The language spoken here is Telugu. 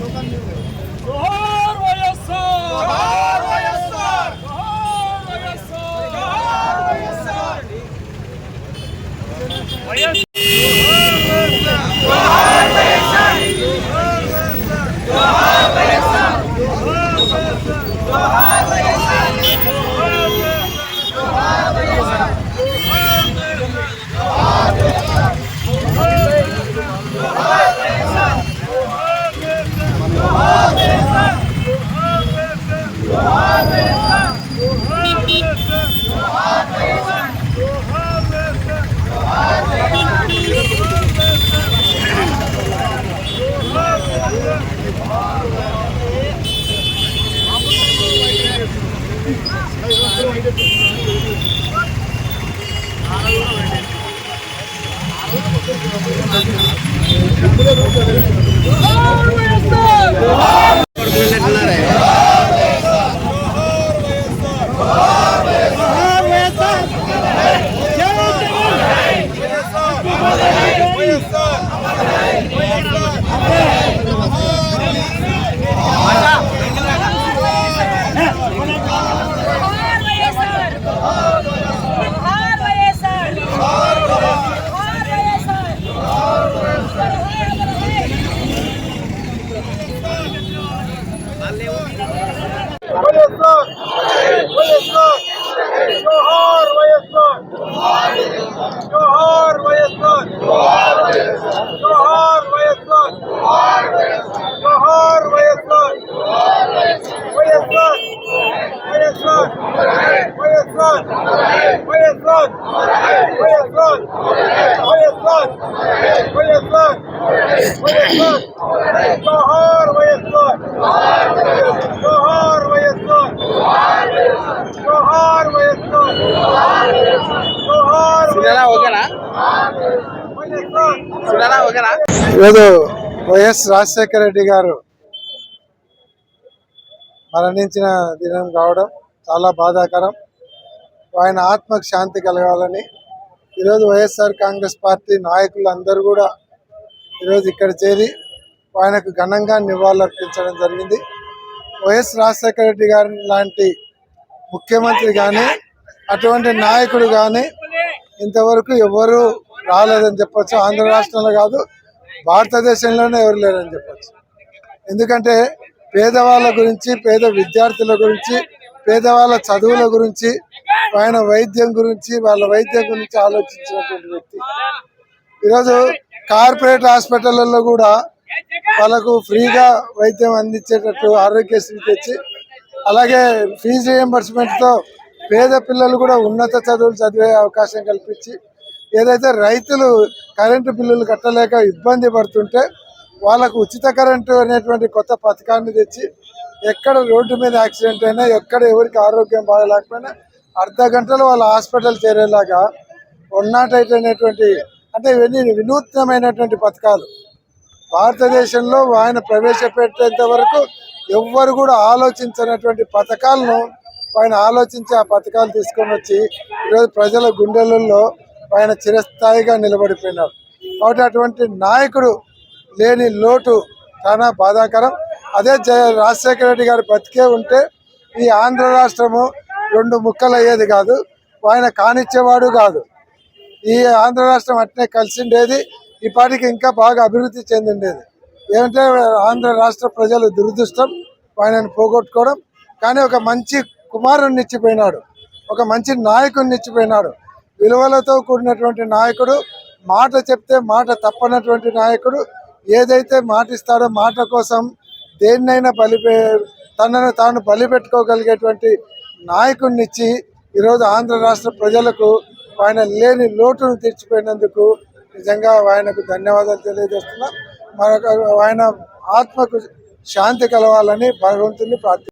लोकांनी Yes, sir. Where is God? Where is God? Where is God? Where is God? ఈరోజు వైఎస్ రాజశేఖర రెడ్డి గారు మరణించిన దినం కావడం చాలా బాధాకరం. ఆయన ఆత్మకు శాంతి కలగాలని ఈరోజు వైఎస్ఆర్ కాంగ్రెస్ పార్టీ నాయకులు అందరూ కూడా ఈరోజు ఇక్కడ చేరి ఆయనకు ఘనంగా నివాళులర్పించడం జరిగింది. వైఎస్ రాజశేఖర రెడ్డి గారి లాంటి ముఖ్యమంత్రి కానీ అటువంటి నాయకుడు కానీ ఇంతవరకు ఎవరు రాలేదని చెప్పచ్చు. ఆంధ్ర రాష్ట్రంలో కాదు భారతదేశంలోనే ఎవరు లేరని చెప్పచ్చు. ఎందుకంటే పేదవాళ్ళ గురించి పేద విద్యార్థుల గురించి పేదవాళ్ళ చదువుల గురించి ఆయన వైద్యం గురించి వాళ్ళ వైద్యం గురించి ఆలోచించినటువంటి వ్యక్తి. ఈరోజు కార్పొరేట్ హాస్పిటల్లో కూడా వాళ్ళకు ఫ్రీగా వైద్యం అందించేటట్టు ఆరోగ్యశ్రీ తెచ్చి అలాగే ఫీజు రియంబర్స్మెంట్తో పేద పిల్లలు కూడా ఉన్నత చదువులు చదివే అవకాశం కల్పించి ఏదైతే రైతులు కరెంటు బిల్లులు కట్టలేక ఇబ్బంది పడుతుంటే వాళ్ళకు ఉచిత కరెంటు అనేటువంటి కొత్త పథకాన్ని తెచ్చి ఎక్కడ రోడ్డు మీద యాక్సిడెంట్ అయినా ఎక్కడ ఎవరికి ఆరోగ్యం బాగలేకపోయినా అర్ధ గంటలో వాళ్ళ హాస్పిటల్ చేరేలాగా వన్ నాట్ ఎయిట్ అనేటువంటి అంటే ఇవన్నీ వినూత్నమైనటువంటి పథకాలు. భారతదేశంలో ఆయన ప్రవేశపెట్టేంత వరకు ఎవ్వరు కూడా ఆలోచించినటువంటి పథకాలను ఆయన ఆలోచించి ఆ పథకాలు తీసుకొని వచ్చి ఈరోజు ప్రజల గుండెలలో ఆయన చిరస్థాయిగా నిలబడిపోయినారు. కాబట్టి అటువంటి నాయకుడు లేని లోటు చాలా బాధాకరం. అదే జయ రాజశేఖర రెడ్డి గారు బతికే ఉంటే ఈ ఆంధ్ర రాష్ట్రము రెండు ముక్కలు అయ్యేది కాదు ఆయన కానిచ్చేవాడు కాదు. ఈ ఆంధ్ర రాష్ట్రం అట్నే కలిసిండేది ఈ పాటికి ఇంకా బాగా అభివృద్ధి చెందిండేది. ఏమంటే ఆంధ్ర రాష్ట్ర ప్రజలు దురదృష్టం ఆయనను పోగొట్టుకోవడం. కానీ ఒక మంచి కుమారుణ్ణి ఇచ్చిపోయినాడు ఒక మంచి నాయకుడిని ఇచ్చిపోయినాడు విలువలతో కూడినటువంటి నాయకుడు మాట చెప్తే మాట తప్పనటువంటి నాయకుడు ఏదైతే మాటిస్తాడో మాట కోసం దేన్నైనా బలిపే తనను తాను బలిపెట్టుకోగలిగేటువంటి నాయకుడినిచ్చి ఈరోజు ఆంధ్ర రాష్ట్ర ప్రజలకు ఆయన లేని లోటును తీర్చిపోయినందుకు నిజంగా ఆయనకు ధన్యవాదాలు తెలియజేస్తున్నాం. మరొక ఆయన ఆత్మకు శాంతి కలవాలని భగవంతుని ప్రార్థి